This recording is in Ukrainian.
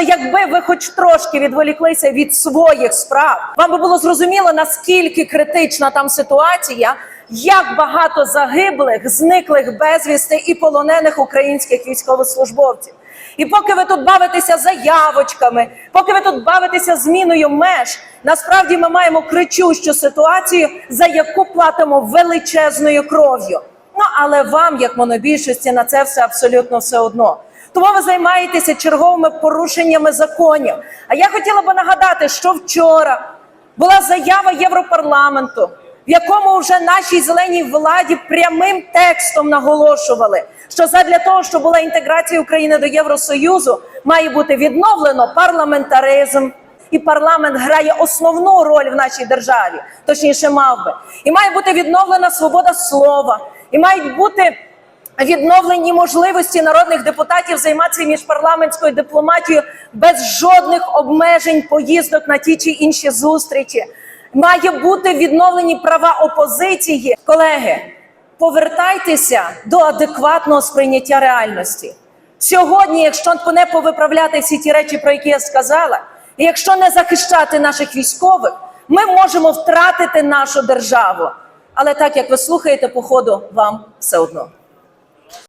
Якби ви хоч трошки відволіклися від своїх справ, вам би було зрозуміло, наскільки критична там ситуація, як багато загиблих, зниклих безвісти і полонених українських військовослужбовців. І поки ви тут бавитеся заявочками, поки ви тут бавитеся зміною меж, насправді ми маємо кричущу ситуацію, за яку платимо величезною кров'ю. Ну але вам, як монобільшості, на це все абсолютно все одно. Тому ви займаєтеся черговими порушеннями законів. А я хотіла би нагадати, що вчора була заява Європарламенту, в якому вже нашій зеленій владі прямим текстом наголошували, що задля того, щоб була інтеграція України до Євросоюзу, має бути відновлено парламентаризм. І парламент грає основну роль в нашій державі, точніше, мав би. І має бути відновлена свобода слова, і мають бути відновлені можливості народних депутатів займатися міжпарламентською дипломатією без жодних обмежень поїздок на ті чи інші зустрічі. Має бути відновлені права опозиції. Колеги, повертайтеся до адекватного сприйняття реальності. Сьогодні, якщо не повиправляти всі ті речі, про які я сказала, і якщо не захищати наших військових, ми можемо втратити нашу державу. Але так як ви слухаєте, походу, вам все одно.